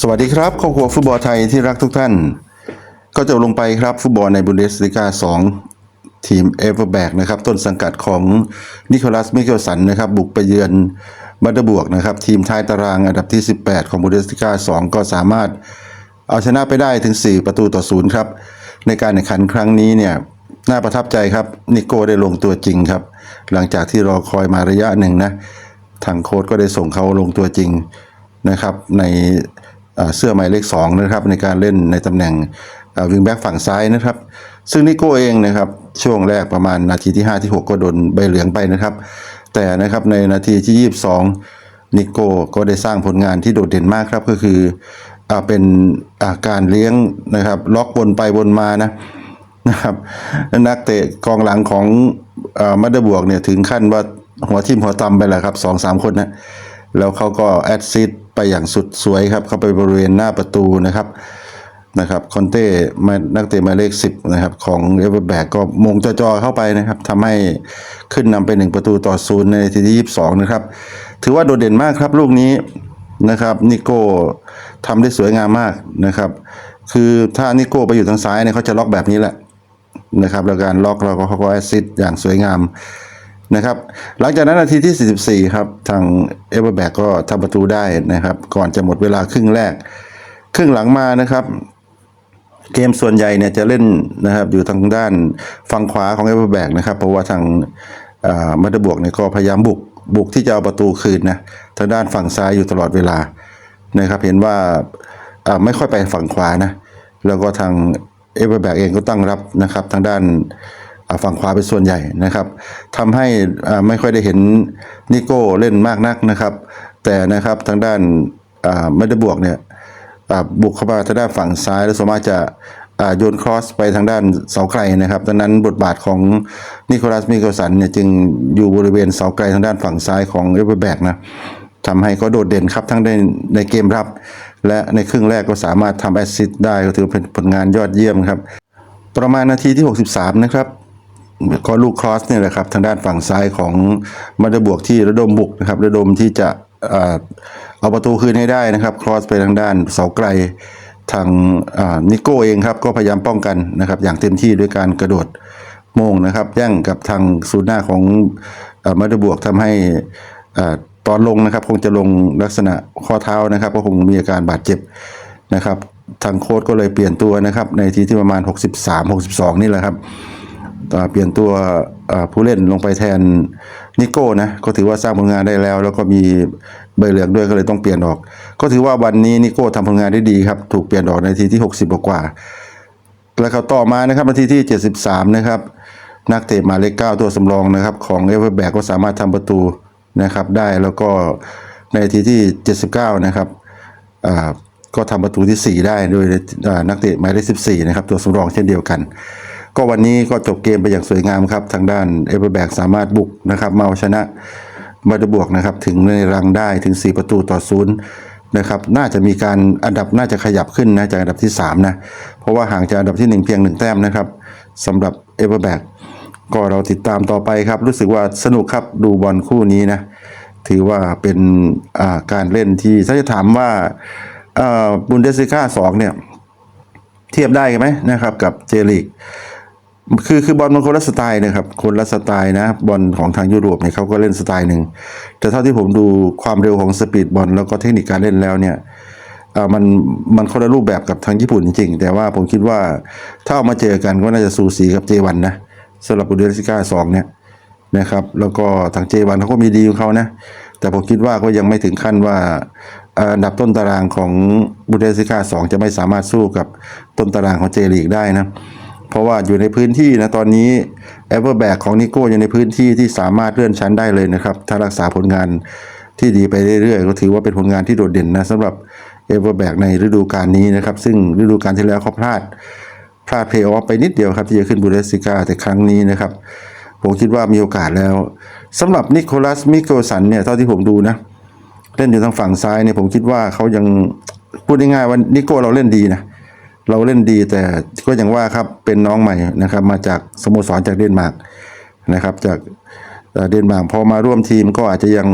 สวัสดีครับครอบครัวฟุตบอลไทยที่รักทุกท่าน ก็จะลงไปครับฟุตบอลในบุนเดสลิกา2 ทีมเอเวอร์แบกนะครับต้นสังกัดของนิโคลัสมิเกลสันนะครับบุกไปเยือนบัตเดอร์บวกนะครับทีมท้ายตารางอันดับที่ 18 ของบุนเดสลิกา2 ก็สามารถเอาชนะไปได้ถึง 4 ประตูต่อศูนย์ครับในการแข่งขันครั้งนี้เนี่ยน่าประทับใจครับนิโก้ได้ลงตัวจริงครับ หลังจากที่รอคอยมาระยะหนึ่งนะทางโค้ชก็ได้ส่งเขาลงตัวจริงนะครับ ใน เสื้อหมายเลข2นะครับในการเล่นในตำแหน่งวิงแบ็กฝั่งซ้ายนะครับ ซึ่งนิโก้เองนะครับช่วงแรกประมาณนาทีที่ 5 ที่ 6 ก็โดนใบเหลืองไปนะครับ แต่นะครับในนาทีที่ 22 นิโก้ก็ได้สร้างผลงานที่โดดเด่นมากครับก็คืออเป็นาการเลี้ยงนะครับล็อกวนไปวนมานะนะครับนักเตะกองหลังของอมัดเดบวกเนี่ยถึงขั้นว่าหัวทิ่มหัวตำไปแหละครับสองสามคนนะแล้วเขาก็แอดซิด ไปอย่างสุดสวยครับ เข้าไปบริเวณหน้าประตูนะครับนะครับคอนเต้มานักเตะหมายเลขสิบนะครับ ของเอเวอร์แบกก็มงจอๆเข้าไปนะครับทำให้ขึ้นนำไปหนึ่งประตูต่อศูนย์ในทีที่ยี่สิบสองนะครับ ถือว่าโดดเด่นมากครับลูกนี้นะครับนิโก้ทำได้สวยงามมากนะครับ คือถ้านิโก้ไปอยู่ทางซ้ายเนี่ยเขาจะล็อกแบบนี้แหละนะครับ แล้วการล็อกเราก็เขาก็แอซิดอย่างสวยงาม นะครับหลังจากนั้นนาทีที่ 44 ครับ ทางเอเวอร์แบกก็ทำประตูได้นะครับ ก่อนจะหมดเวลาครึ่งแรก ครึ่งหลังมานะครับ เกมส่วนใหญ่เนี่ยจะเล่นนะครับอยู่ทางด้านฝั่งขวาของเอเวอร์แบกนะครับ เพราะว่าทางมัตเตอร์บวกเนี่ยก็พยายามบุกบุกที่จะเอาประตูคืนนะทางด้านฝั่งซ้ายอยู่ตลอดเวลานะครับ เห็นว่าไม่ค่อยไปฝั่งขวานะแล้วก็ทางเอเวอร์แบกเองก็ตั้งรับนะครับ ทางด้าน ฝั่งขวาเป็นส่วนใหญ่นะครับทำให้ไม่ค่อยได้เห็นนิโก้เล่นมากนักนะครับ แต่นะครับทางด้านไม่ได้บวกเนี่ยบุกเข้ามาทางด้านฝั่งซ้ายแล้วสามารถจะโยนครอสไปทางด้านเสาไกลนะครับ ดังนั้นบทบาทของนิโคลัสมิเกลสันเนี่ยจึงอยู่บริเวณเสาไกลทางด้านฝั่งซ้ายของเอเวอร์แบกนะทำให้เขาโดดเด่นครับทั้งในในเกมรับ และในครึ่งแรกก็สามารถทำแอสซิสต์ได้ก็ถือเป็นผลงานยอดเยี่ยมครับ ประมาณนาทีที่ 63 นะครับ ก็ลูกครอสเนี่ยแหละครับทางด้านฝั่งซ้ายของมาดบวกที่ระดมบุกนะครับ ระดมที่จะเอ่อเอาประตูคืนให้ได้นะครับครอสไปทางด้านเสาไกลทางนิโก้เองครับก็พยายามป้องกันนะครับ อย่างเต็มที่ด้วยการกระโดดโมงนะครับแย่งกับทางศูนย์หน้าของมาดบวกทำให้ตอนลงนะครับ คงจะลงลักษณะข้อเท้านะครับ ก็คงมีอาการบาดเจ็บนะครับ ทางโค้ชก็เลยเปลี่ยนตัวนะครับ ในทีที่ประมาณ 63 62 นี่แหละครับ เปลี่ยนตัวผู้เล่นลงไปแทนนิโก้นะก็ถือว่าสร้างผลงานได้แล้ว แล้วก็มีใบเหลืองด้วยก็เลยต้องเปลี่ยนออก ก็ถือว่าวันนี้นิโก้ทำผลงานได้ดีครับ ถูกเปลี่ยนออกในทีที่ 60กว่า แล้วเขาต่อมานะครับนาทีที่ 73 นะครับ นักเตะมาเลข9ตัวสำรองนะครับ ของเอเวอร์แบกก็สามารถทำประตูนะครับได้แล้วก็ในทีที่ 79 นะครับก็ทำประตูที่ 4 ได้โดยอ่านักเตะหมายเลข14 นะครับ ตัวสำรองเช่นเดียวกัน ก็วันนี้ก็จบเกมไปอย่างสวยงามครับ ทางด้านเอเวอร์แบกสามารถบุกนะครับมาเอาชนะมาดบวกนะครับถึงในรังได้ถึง 4 ประตูต่อศูนย์นะครับน่าจะมีการอันดับน่าจะขยับขึ้นนะจากอันดับที่3นะเพราะว่าห่างจากอันดับที่ 1 เพียง 1 แต้มนะครับสำหรับเอเวอร์แบกก็เราติดตามต่อไปครับ รู้สึกว่าสนุกครับดูบอลคู่นี้นะถือว่าเป็นาการเล่นที่ถ้าจะถามว่าบุนเดสซิก้าสองเนี่ยเทียบได้ไหมนะครับกับเจลีก คือคือบอลมันคนละสไตล์นะครับคนละสไตล์นะบอลของทางยุโรปเนี่ยเขาก็เล่นสไตล์หนึ่งแต่เท่าที่ผมดูความเร็วของสปีดบอลแล้วก็เทคนิคการเล่นแล้วเนี่ยมันมันคนละรูปแบบกับทางญี่ปุ่นจริงๆ แต่ว่าผมคิดว่าถ้าเอามาเจอกันก็น่าจะสูสีกับเจวันนะสำหรับบุนเดสซิก้าสองเนี่ยนะครับแล้วก็ทางเจวันเขาก็มีดีของเขานะแต่ผมคิดว่าก็ยังไม่ถึงขั้นว่าอันดับต้นตารางของบุเดสซิก้าสองจะไม่สามารถสู้กับต้นตารางของเจลีกได้นะ เพราะว่าอยู่ในพื้นที่นะตอนนี้แอเวอร์แบกของนิโก้อยู่ในพื้นที่ที่สามารถเลื่อนชั้นได้เลยนะครับ ถ้ารักษาผลงานที่ดีไปเรื่อยๆ ก็ถือว่าเป็นผลงานที่โดดเด่นนะสำหรับเอเวอร์แบกในฤดูกาลนี้นะครับ ซึ่งฤดูกาลที่แล้วเขาพลาดพลาดเพลย์ออฟไปนิดเดียวครับที่จะขึ้นบูเดสซิก้าแต่ครั้งนี้นะครับ ผมคิดว่ามีโอกาสแล้วสำหรับนิโคลัสมิเกลสันเนี่ยเท่าที่ผมดูนะเล่นอยู่ทางฝั่งซ้ายเนี่ยผมคิดว่าเขายังพูดง่ายๆว่านิโก้เราเล่นดีนะเเราเล่นดีแต่ก็อย่างว่าครับเป็นน้องใหม่นะครับ มาจากสโมสรจากเดนมาร์กนะครับ จากเดนมาร์กพอมาร่วมทีมก็อาจจะยัง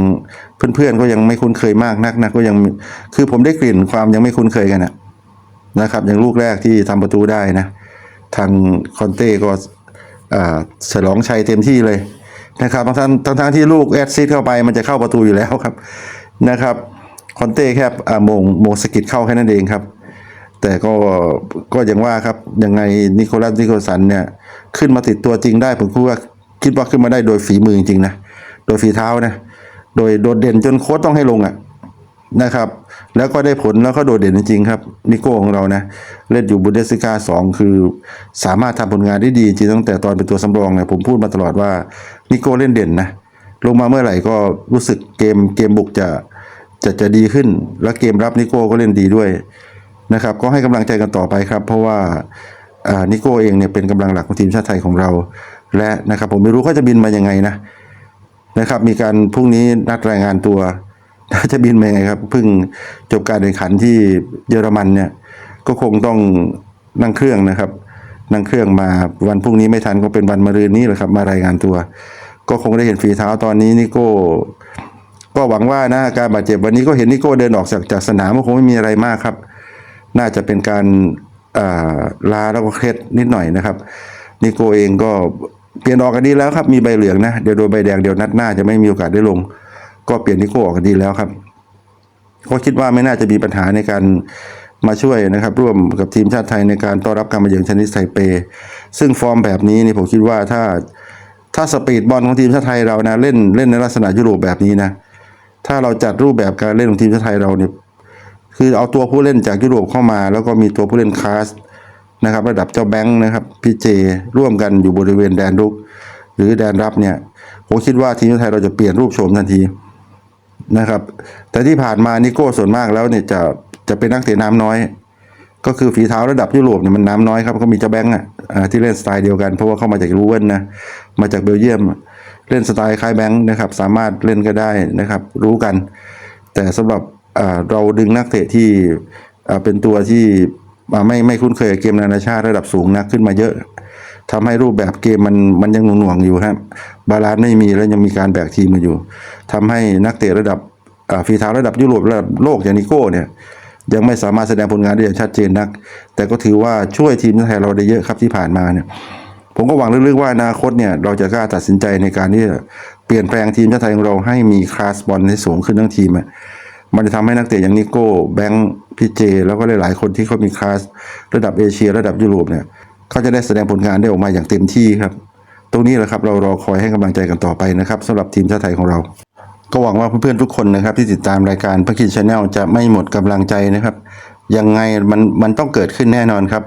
เพื่อนๆก็ยังไม่คุ้นเคยมากนักนะก็ยังคือผมได้กลิ่นความยังไม่คุ้นเคยกันนะนะครับอย่างลูกแรกที่ทำประตูได้นะ ทางคอนเต้ก็อ่าฉลองชัยเต็มที่เลยนะครับทั้งทั้งทั้งที่ลูกแอดซิดเข้าไปมันจะเข้าประตูอยู่แล้วครับนะครับคอนเต้แค่อ่าโมงโมงสกิดเข้าแค่นั้นเองครับ แต่ก็ก็อย่างว่าครับยังไงนิโคลัสนิโคลสันเนี่ยขึ้นมาติดตัวจริงได้ ผมคิดว่าคิดว่าขึ้นมาได้โดยฝีมือจริงนะโดยฝีเท้านะโดยโดดเด่นจนโค้ชต้องให้ลงอะนะครับ แล้วก็ได้ผลแล้วก็โดดเด่นจริงครับนิโก้ของเรานะเล่นอยู่บุนเดสิกาสองคือ สามารถทำผลงานได้ดีจริงตั้งแต่ตอนเป็นตัวสำรองเนี่ยผมพูดมาตลอดว่านิโก้เล่นเด่นนะลงมาเมื่อไหร่ก็รู้สึกเกมเกมบุกจะจะจะดีขึ้น แล้วเกมรับนิโก้ก็เล่นดีด้วย นะครับ ก็ให้กำลังใจกันต่อไปครับ เพราะว่านิโก้เองเนี่ยเป็นกำลังหลักของทีมชาติไทยของเรา และนะครับผมไม่รู้เขาจะบินมายังไงนะนะครับ มีการพรุ่งนี้นัดรายงานตัวจะบินมายังไงครับเพิ่งจบการแข่งขันที่เยอรมันเนี่ย ก็คงต้องนั่งเครื่องนะครับ นั่งเครื่องมาวันพรุ่งนี้ไม่ทันก็เป็นวันมะรืนนี้แหละครับ มารายงานตัว ก็คงได้เห็นฝีเท้าตอนนี้นิโก้ก็หวังว่านะอาการบาดเจ็บวันนี้ก็เห็นนิโก้เดินออกจากจากสนามก็คงไม่มีอะไรมากครับ น่าจะเป็นการอ่าลาแล้วก็เคล็ดนิดหน่อยนะครับนิโก้เองก็เปลี่ยนออกกันดีแล้วครับ มีใบเหลืองนะเดี๋ยวโดนใบแดงเดี๋ยวนัดหน้าจะไม่มีโอกาสได้ลง ก็เปลี่ยนนิโก้ออกกันดีแล้วครับก็คิดว่าไม่น่าจะมีปัญหาในการมาช่วยนะครับ ร่วมกับทีมชาติไทยในการต้อนรับการมาเยือนชนิดไทเป ซึ่งฟอร์มแบบนี้นี่ผมคิดว่าถ้าถ้าสปีดบอลของทีมชาติไทยเรานะเล่นเล่นในลักษณะยุโรปแบบนี้นะถ้าเราจัดรูปแบบการเล่นของทีมชาติไทยเราเนี่ย คือเอาตัวผู้เล่นจากยุโรปเข้ามา แล้วก็มีตัวผู้เล่นคลาสนะครับ ระดับเจ้าแบงค์นะครับพี่เจร่วมกันอยู่บริเวณแดนรุก หรือแดนรับเนี่ยผมคิดว่าทีมชาติไทยเราจะเปลี่ยนรูปโฉมทันทีนะครับ แต่ที่ผ่านมานิโก้ส่วนมากแล้วเนี่ยจะจะเป็นนักเตะน้ำน้อย ก็คือฝีเท้าระดับยุโรปเนี่ยมันน้ำน้อยครับก็มีเจ้าแบงค์อะอ่าที่เล่นสไตล์เดียวกันเพราะว่าเข้ามาจากรูเวนนะมาจากเบลเยียมเล่นสไตล์คล้ายแบงค์นะครับ สามารถเล่นก็ได้นะครับ รู้กัน แต่สำหรับ เราดึงนักเตะที่เป็นตัวที่ไม่ไม่คุ้นเคยกับเกมนานาชาติระดับสูงนักขึ้นมาเยอะทำให้รูปแบบเกมมันมันยังหน่วงๆอยู่ครับบาลานซ์ไม่มีแล้วยังมีการแบกทีมมาอยู่ทำให้นักเตะระดับอ่าฝีเท้าระดับยุโรประดับโลกอย่างนิโก้เนี่ยยังไม่สามารถแสดงผลงานได้อย่างชัดเจนนัก แต่ก็ถือว่าช่วยทีมชาติไทยเราได้เยอะครับที่ผ่านมาเนี่ยผมก็หวังลึกๆว่าอนาคตเนี่ยเราจะกล้าตัดสินใจในการที่จะเปลี่ยนแปลงทีมชาติไทยของเราให้มีคลาสบอลให้สูงขึ้นทั้งทีมอะ มันจะทำให้นักเตะอย่างนิโก้แบงค์พีเจ แล้วก็หลายๆคนที่เขามีคลาสระดับเอเชีย ระดับยุโรปเนี่ยเขาจะได้แสดงผลงานได้ออกมาอย่างเต็มที่ครับ ตรงนี้แหละครับเรารอคอยให้กำลังใจกันต่อไปนะครับสำหรับทีมชาติไทยของเรา ก็หวังว่าเพื่อนๆทุกคนนะครับที่ติดตามรายการพักกินชาแนลจะไม่หมดกำลังใจนะครับยังไงมันมันต้องเกิดขึ้นแน่นอนครับ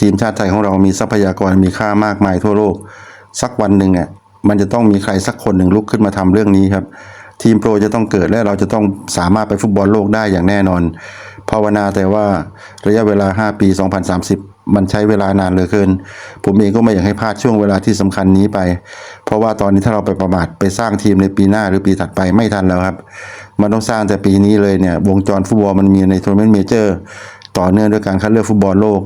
ทีมชาติไทยของเรามีทรัพยากรมีค่ามากมายทั่วโลก สักวันหนึ่งอะมันจะต้องมีใครสักคนหนึ่งลุกขึ้นมาทำเรื่องนี้ครับ ทีมโปรจะต้องเกิดและเราจะต้องสามารถไปฟุตบอลโลกได้อย่างแน่นอน ภาวนาแต่ว่าระยะเวลา 5 ปี 2030 มันใช้เวลานานเหลือเกิน ผมเองก็ไม่อยากให้พลาดช่วงเวลาที่สำคัญนี้ไป เพราะว่าตอนนี้ถ้าเราไปประมาทไปสร้างทีมในปีหน้าหรือปีถัดไปไม่ทันแล้วครับ มันต้องสร้างแต่ปีนี้เลยเนี่ยวงจรฟุตบอลมันมีในทัวร์นาเมนต์เมเจอร์ต่อเนื่องด้วยการคัดเลือกฟุตบอลโลก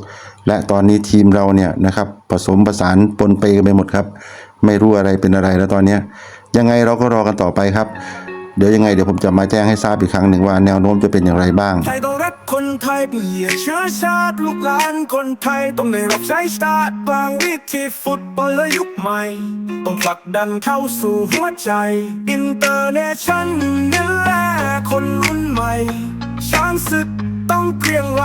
และตอนนี้ทีมเราเนี่ยนะครับผสมผสานปนเปกันไปหมดครับ ไม่รู้อะไรเป็นอะไรแล้วตอนเนี้ ยังไงเราก็รอกันต่อไปครับ เดี๋ยวยังไงเดี๋ยวผมจะมาแจ้งให้ทราบอีกครั้งหนึ่งว่าแนวโน้มจะเป็นอย่างไรบ้าง ไทยต้องรักคนไทยเปลี่ยนเชื้อชาติลูกหลานคนไทยต้องได้รับใช้ชาติบางวิธีฟุตบอลและยุคใหม่ ต้องผลักดันเข้าสู่หัวใจอินเตอร์เนชั่นนี่แหละคนรุ่นใหม่ ช้างศึกต้องเกรียงไกร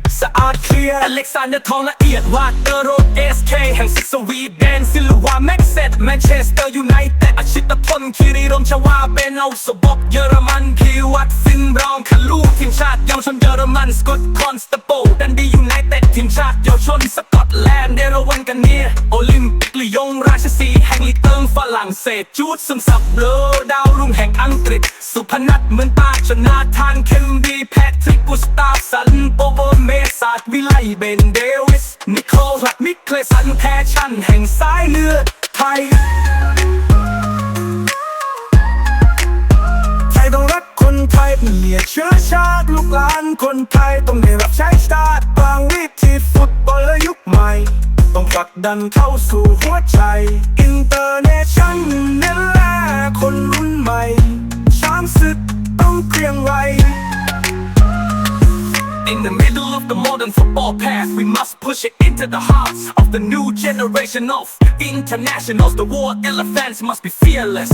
สะอาดเคลียร์อเล็กซานเดอร์ทองละเอียดวาดเตอร์โรดเอสเคแห่งซิกสวีเดนซิลวาแม็กเซตแมนเชสเตอร์ยูไนเต็ดอาชิตพลคิริรมชวาเบนเอาสบอกเยอรมันพีวัตฟินบรองคาลูทีมชาติเยาวชนเยอรมันสกอตคอนสเตโปดันดียูไนเต็ดทีมชาติเยาวชนสกอตแลนด์เดรวันกันเนียโอลิมปิกลียงราชสีแห่งลีกเต ฝรั่งเศสจูดซึมซับเบลอดาวรุ่งแห่งอังกฤษ สุพนัทเหมือนตาชนาทานเคมบีแพทริกกุสตาฟสันโปโบเมสาดวิไลเบนเดวิส นิโคลัดมิเคลสันแพชั่นแห่งสายเลือดไทยไทยต้องรักคนไทยเป็นเหลียเชื้อชาติลูกหลานคนไทยต้องได้รับใช้ชาติบางวิธีฟุตบอลและยุคใหม่ ต้องผลักดันเข้าสู่หัวใจ อินเตอร์เนชั่นเน้นแล่คนรุ่นใหม่ ช้างศึกต้องเกรียงไกร In the middle of the modern football path, we must push it into the hearts of the new generation of internationals. The war elephants must be fearless.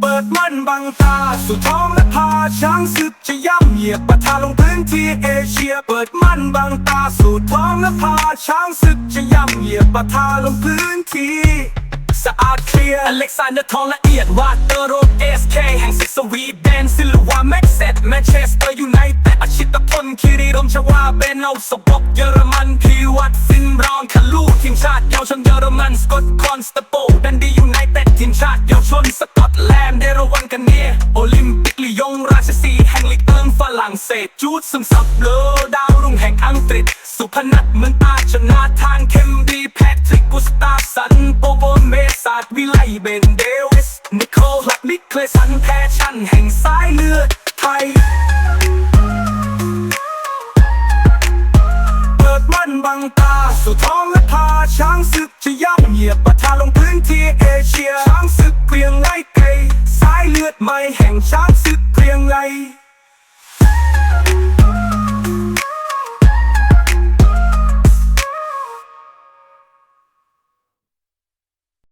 เปิดมันบังตา สู่ท้องและพาช้างศึกจะย่ำเหยียบปะทาลงพื้นที่เอเชีย เปิดมันบังตา สู่ท้องและพาช้างศึกจะย่ำเหยียบปะทาลงพื้นที่สะอาดเคลียร์อเล็กซานเดอร์ทองละเอียดวาเตอร์โรดเอสเคแห่งสิสวีเดนซิลวาแม็กเซตแมนเชสเตอร์ยูไนเต็ดอาชิตพลคิริรมชวาเบนเอาสบกเยอรมันพีวัตฟินบราวน์คาลูทีมชาติเยาวชนเยอรมันสกอตคอนสตโปดันดียูไนเต็ดทีมชาติเยาวชนสก กันเนียโอลิมปิกลียงราชสีแห่งลีกเอิงฝรั่งเศสจูดซึมซับเลอดาวรุ่งแห่งอังกฤษ สุพนัทเมือนตาชนาทานเคมบีแพทริกกุสตาสันโปโบเมสาดวิไลเบนเดวิสนิโคลัดมิเคลสันแพชั่นแห่งสายเลือดไทยเปิดมันบังตาสู่ท้องและพาช้างศึกจะย่ำเหยียบปะทาลงพื้นที่เอเชียช้างศึกเกรียงไกรสายเลื ไม่แห่งชาติสึกเพียงไร